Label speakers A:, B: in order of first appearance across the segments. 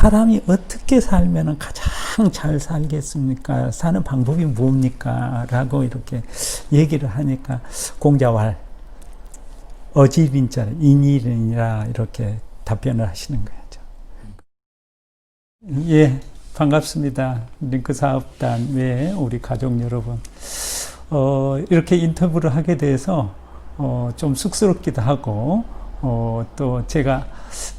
A: 사람이 어떻게 살면 가장 잘 살겠습니까? 사는 방법이 뭡니까? 라고 이렇게 얘기를 하니까 공자왈 어지린자 인일이라 이렇게 답변을 하시는 거죠. 예, 반갑습니다. 링크 사업단 외에 우리 가족 여러분. 어, 이렇게 인터뷰를 하게 돼서 어, 좀 쑥스럽기도 하고 어, 또 제가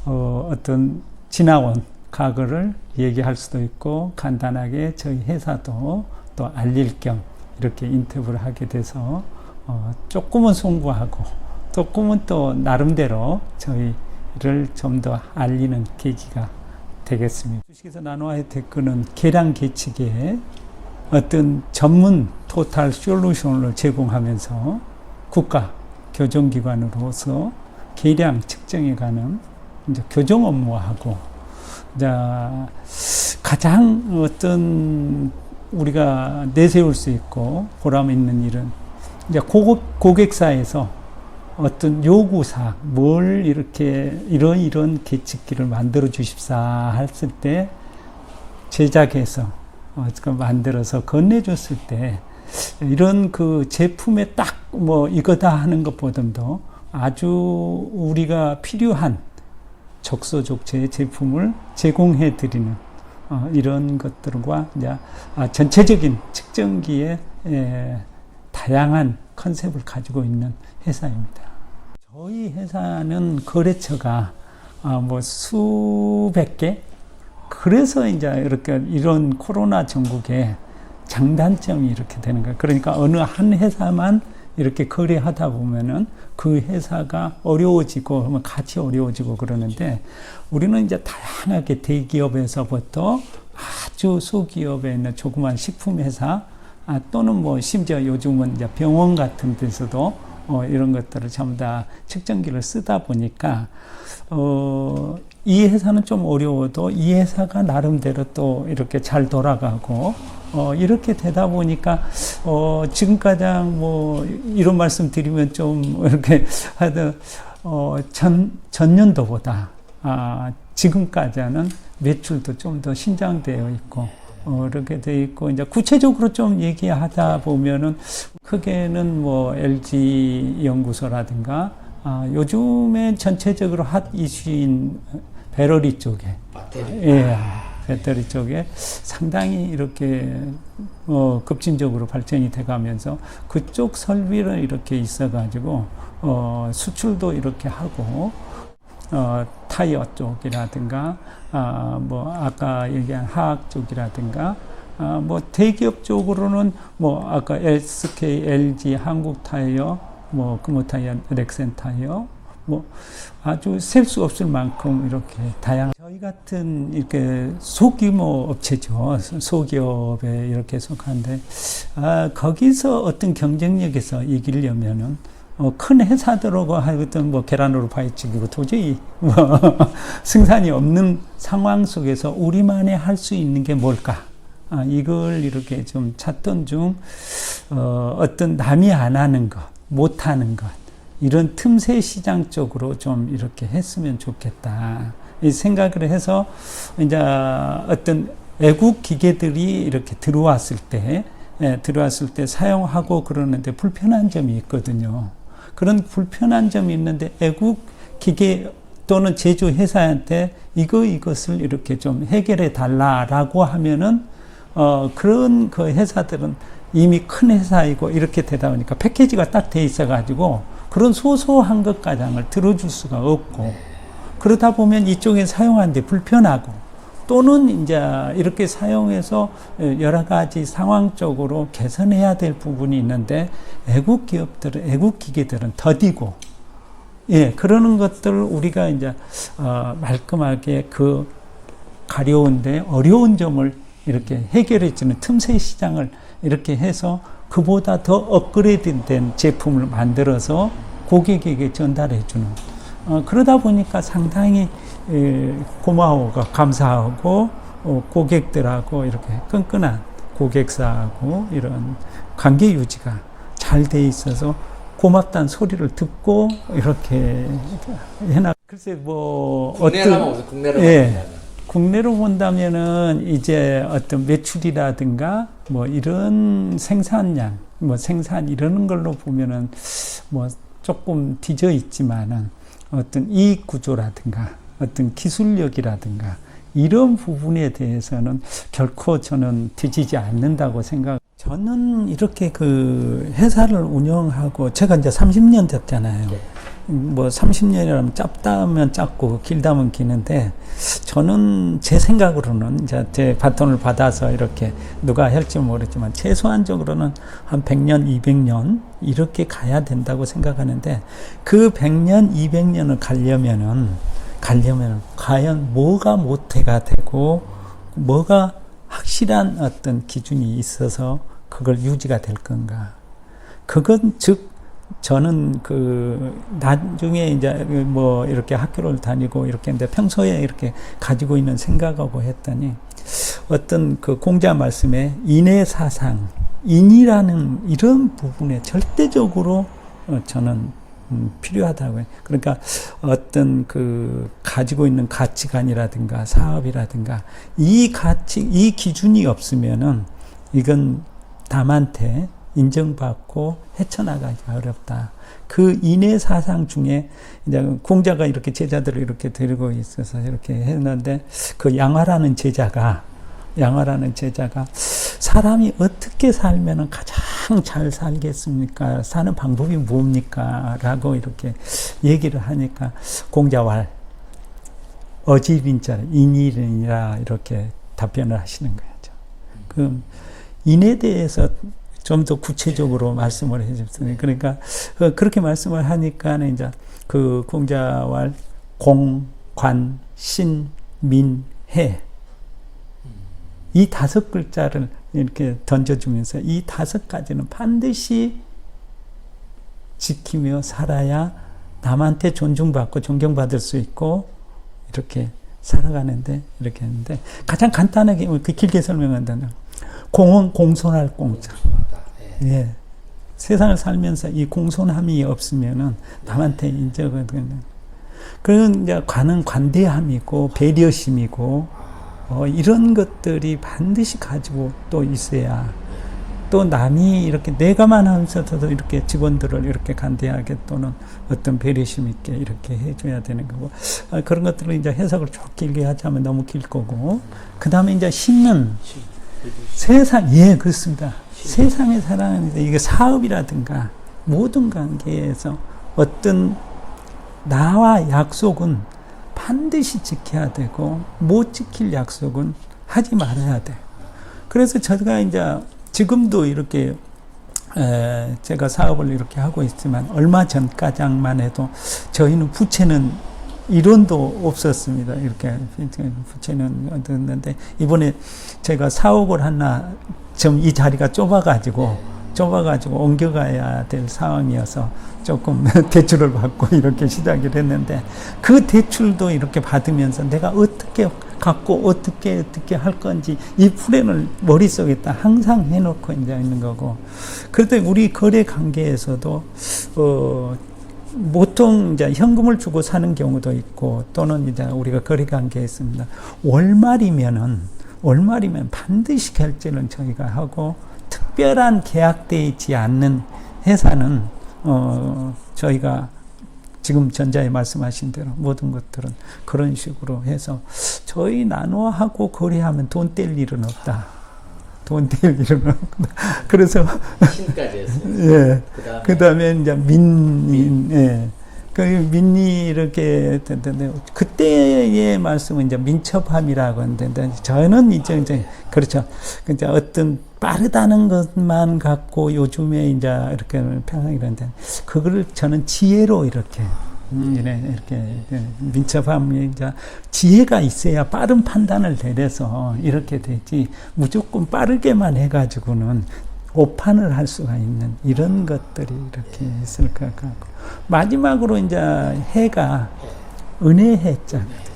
A: 어, 어떤 지나온 과거를 얘기할 수도 있고 간단하게 저희 회사도 또 알릴 겸 이렇게 인터뷰를 하게 돼서 어, 조금은 송구하고 조금은 또 나름대로 저희를 좀 더 알리는 계기가 되겠습니다. 주식에서 나노화 혜택은 계량 계측에 어떤 전문 토탈 솔루션을 제공하면서 국가 교정기관으로서 계량 측정에 관한 교정 업무하고 자 가장 어떤 우리가 내세울 수 있고 보람 있는 일은 이제 고객, 고객사에서 어떤 요구사 뭘 이렇게 이런 이런 계측기를 만들어 주십사 했을 때 제작해서 어, 그 만들어서 건네줬을 때 이런 그 제품에 딱 뭐 이거다 하는 것보다도 아주 우리가 필요한 적소적소의 제품을 제공해 드리는 어, 이런 것들과 이제 아, 전체적인 측정기의 에, 다양한 컨셉을 가지고 있는 회사입니다. 저희 회사는 거래처가 아, 뭐 수백 개 그래서 이제 이렇게 이런 코로나 전국에 장단점이 이렇게 되는 거예요. 그러니까 어느 한 회사만 이렇게 거래하다 보면은 그 회사가 어려워지고 같이 어려워지고 그러는데 우리는 이제 다양하게 대기업에서부터 아주 소기업에 있는 조그만 식품 회사 아, 또는 뭐 심지어 요즘은 이제 병원 같은 데서도 어, 이런 것들을 전부 다 측정기를 쓰다 보니까 어, 이 회사는 좀 어려워도 이 회사가 나름대로 또 이렇게 잘 돌아가고 어, 이렇게 되다 보니까 어, 지금 가장 뭐 이런 말씀 드리면 좀 이렇게 하여튼 어, 전 전년도보다 아, 지금까지는 매출도 좀 더 신장되어 있고 어, 이렇게 돼 있고 이제 구체적으로 좀 얘기하다 보면은 크게는 뭐 LG 연구소라든가 아, 요즘에 전체적으로 핫 이슈인 배터리 쪽에.
B: 배터리.
A: 예, 배터리 쪽에 상당히 이렇게 어, 급진적으로 발전이 돼 가면서 그쪽 설비를 이렇게 있어 가지고 어, 수출도 이렇게 하고 어, 타이어 쪽이라든가 아, 뭐 아까 얘기한 화학 쪽이라든가 아, 뭐 대기업 쪽으로는 뭐 아까 SK, LG, 한국 타이어, 뭐 금호 타이어, 렉센 타이어 뭐 아주 셀 수 없을 만큼 이렇게 다양. 저희 같은 이렇게 소규모 업체죠. 소기업에 이렇게 속한데 아, 거기서 어떤 경쟁력에서 이기려면은 어, 큰 회사들하고 하여튼 뭐 계란으로 파헤치기고 도저히 뭐 승산이 없는 상황 속에서 우리만이 할수 있는 게 뭘까? 아, 이걸 이렇게 좀 찾던 중 어, 어떤 남이 안 하는 것, 못 하는 것 이런 틈새 시장 쪽으로 좀 이렇게 했으면 좋겠다. 이 생각을 해서 이제 어떤 외국 기계들이 이렇게 들어왔을 때, 예, 들어왔을 때 사용하고 그러는데 불편한 점이 있거든요. 그런 불편한 점이 있는데 외국 기계 또는 제조 회사한테 이거 이것을 이렇게 좀 해결해 달라라고 하면은 어 그런 그 회사들은 이미 큰 회사이고 이렇게 되다 보니까 패키지가 딱 돼 있어 가지고 그런 소소한 것 가장을 들어줄 수가 없고 그러다 보면 이쪽에 사용하는데 불편하고 또는 이제 이렇게 사용해서 여러 가지 상황적으로 개선해야 될 부분이 있는데 애국 기업들은 애국 기계들은 더디고 예 그러는 것들을 우리가 이제 어, 말끔하게 그 가려운데 어려운 점을 이렇게 해결해 주는 틈새 시장을 이렇게 해서 그보다 더 업그레이드된 제품을 만들어서 고객에게 전달해 주는 어, 그러다 보니까 상당히 에, 고마워가 감사하고 어, 고객들하고 이렇게 끈끈한 고객사하고 이런 관계 유지가 잘 돼 있어서 고맙다는 소리를 듣고 이렇게 해나 글쎄 뭐 어떤
B: 국내라고
A: 예. 국내로 본다면은 이제 어떤 매출이라든가 뭐 이런 생산량, 뭐 생산 이러는 걸로 보면은 뭐 조금 뒤져 있지만은 어떤 이익 구조라든가 어떤 기술력이라든가 이런 부분에 대해서는 결코 저는 뒤지지 않는다고 생각. 저는 이렇게 그 회사를 운영하고 제가 이제 30년 됐잖아요. 뭐 30년이라면 짧다면 짧고 길다면 기는데 저는 제 생각으로는 이제 제 바톤을 받아서 이렇게 누가 할지 모르지만 최소한적으로는 한 100년, 200년 이렇게 가야 된다고 생각하는데 그 100년, 200년을 가려면은 가려면 과연 뭐가 모태가 되고 뭐가 확실한 어떤 기준이 있어서 그걸 유지가 될 건가. 그건 즉 저는 그 나중에 이제 뭐 이렇게 학교를 다니고 이렇게 했는데 평소에 이렇게 가지고 있는 생각하고 했더니 어떤 그 공자 말씀에 인의 사상, 인이라는 이런 부분에 절대적으로 어, 저는 음, 필요하다고 해요. 그러니까 어떤 그 가지고 있는 가치관이라든가 사업이라든가 이 가치, 이 기준이 없으면은 이건 남한테 인정받고 헤쳐나가기가 어렵다. 그 인의 사상 중에 이제 공자가 이렇게 제자들을 이렇게 데리고 있어서 이렇게 했는데 그 양화라는 제자가 양화라는 제자가 사람이 어떻게 살면 가장 잘 살겠습니까? 사는 방법이 뭡니까? 라고 이렇게 얘기를 하니까 공자왈 어지린자 인일이라 이렇게 답변을 하시는 거죠. 그 인에 대해서 좀 더 구체적으로 말씀을 해주셨어요. 그러니까 그 그렇게 말씀을 하니까 이제 그 공자왈 공, 관, 신, 민, 해. 이 다섯 글자를 이렇게 던져주면서 이 다섯 가지는 반드시 지키며 살아야 남한테 존중받고 존경받을 수 있고 이렇게 살아가는데 이렇게 했는데 가장 간단하게 그 길게 설명한다면 공은 공손할 공자. 예. 세상을 살면서 이 공손함이 없으면은 남한테 인정을 그런 이제 관은 관대함이고 배려심이고 어, 이런 것들이 반드시 가지고 또 있어야 또 남이 이렇게 내가만 하면서도 이렇게 직원들을 이렇게 간대하게 또는 어떤 배려심 있게 이렇게 해줘야 되는 거고 아, 그런 것들을 이제 해석을 쭉 길게 하자면 너무 길 거고 그 다음에 이제 신은 세상 예 그렇습니다 세상에 살아가는데 이게 사업이라든가 모든 관계에서 어떤 나와 약속은 반드시 지켜야 되고 못 지킬 약속은 하지 말아야 돼. 그래서 제가 이제 지금도 이렇게 에 제가 사업을 이렇게 하고 있지만 얼마 전까지만 해도 저희는 부채는 이론도 없었습니다. 이렇게 부채는 얻었는데 이번에 제가 사옥을 하나 좀이 자리가 좁아가지고 좁아가지고 옮겨가야 될 상황이어서 조금 대출을 받고 이렇게 시작을 했는데 그 대출도 이렇게 받으면서 내가 어떻게 갖고 어떻게 어떻게 할 건지 이 플랜을 머릿속에 다 항상 해놓고 이제 있는 거고 그런데 우리 거래 관계에서도 어 보통 이제 현금을 주고 사는 경우도 있고 또는 이제 우리가 거래 관계에 있습니다. 월말이면은 월말이면 반드시 결제는 저희가 하고 특별한 계약되어 있지 않는 회사는 어 저희가 지금 전자에 말씀하신 대로 모든 것들은 그런 식으로 해서 저희 나눠하고 거래하면 돈 뗄 일은 없다. 돈 뗄 일은 없다. 그래서
B: 신까지 했어요.
A: 예.
B: 그다음에
A: 그다음에 이제 민, 민, 예. 그 민이 이렇게 됐는데 그때의 말씀은 이제 민첩함이라고 하는데 저는 이제 이제 그렇죠. 이제 어떤 빠르다는 것만 갖고 요즘에 이제 이렇게 평상 이런데 그거를 저는 지혜로 이렇게 이렇게 민첩함이 이제 지혜가 있어야 빠른 판단을 내려서 이렇게 되지 무조건 빠르게만 해가지고는 오판을 할 수가 있는 이런 것들이 이렇게 있을 것 같고 마지막으로 이제 해가 은혜했잖아요.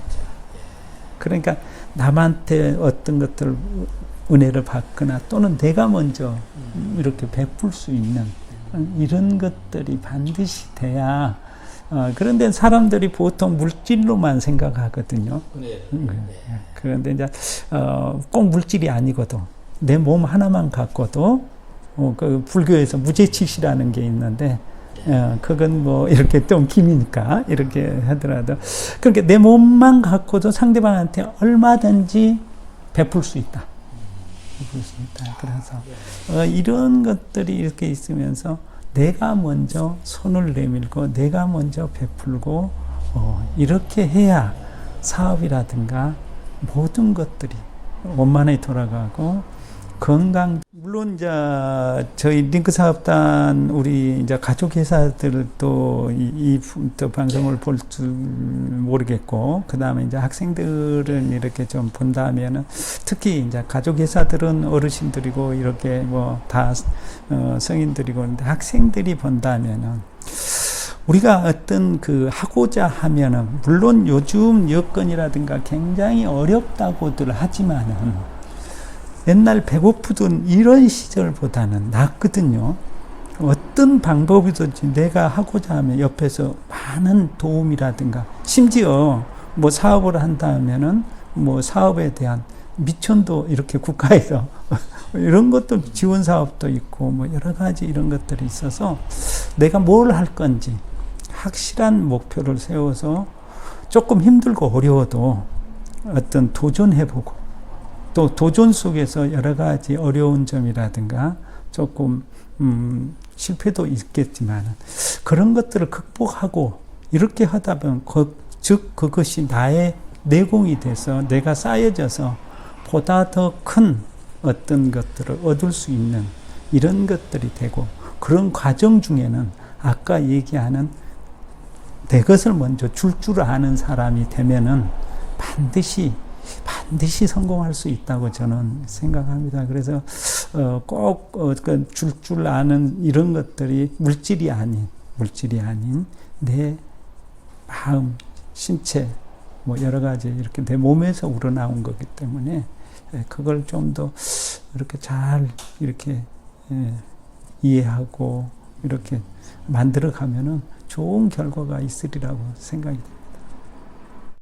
A: 그러니까 남한테 어떤 것들 은혜를 받거나 또는 내가 먼저 이렇게 베풀 수 있는 이런 것들이 반드시 돼야 어, 그런데 사람들이 보통 물질로만 생각하거든요.
B: 네.
A: 그런데 이제 어, 꼭 물질이 아니거든. 내몸 하나만 갖고도 어, 그 불교에서 무죄치시라는 게 있는데 어, 그건 뭐 이렇게 좀 기미니까 이렇게 하더라도 그러니까 내 몸만 갖고도 상대방한테 얼마든지 베풀 수 있다. 베풀 수 있다. 그래서 어, 이런 것들이 이렇게 있으면서 내가 먼저 손을 내밀고 내가 먼저 베풀고 어, 이렇게 해야 사업이라든가 모든 것들이 원만히 돌아가고 건강 물론 이제 저희 링크 사업단 우리 이제 가족 회사들도 이, 이 또 방송을 볼 줄 모르겠고 그 다음에 이제 학생들은 이렇게 좀 본다면은 특히 이제 가족 회사들은 어르신들이고 이렇게 뭐 다 어, 성인들이고 근데 학생들이 본다면은 우리가 어떤 그 하고자 하면은 물론 요즘 여건이라든가 굉장히 어렵다고들 하지만은 옛날 배고프던 이런 시절보다는 낫거든요. 어떤 방법이든지 내가 하고자 하면 옆에서 많은 도움이라든가 심지어 뭐 사업을 한다면은 뭐 사업에 대한 미천도 이렇게 국가에서 이런 것도 지원 사업도 있고 뭐 여러 가지 이런 것들이 있어서 내가 뭘 할 건지 확실한 목표를 세워서 조금 힘들고 어려워도 어떤 도전해보고 또 도전 속에서 여러 가지 어려운 점이라든가 조금 음, 실패도 있겠지만 그런 것들을 극복하고 이렇게 하다 보면 그, 즉 그것이 나의 내공이 돼서 내가 쌓여져서 보다 더 큰 어떤 것들을 얻을 수 있는 이런 것들이 되고 그런 과정 중에는 아까 얘기하는 내 것을 먼저 줄 줄 아는 사람이 되면은 반드시 반드시 성공할 수 있다고 저는 생각합니다. 그래서 어, 꼭줄줄 줄 아는 이런 것들이 물질이 아닌 물질이 아닌 내 마음, 신체 뭐 여러 가지 이렇게 내 몸에서 우러나온 거기 때문에 예, 그걸 좀 더 이렇게 잘 이렇게 예, 이해하고 이렇게 만들어 가면은 좋은 결과가 있으리라고 생각이 됩니다.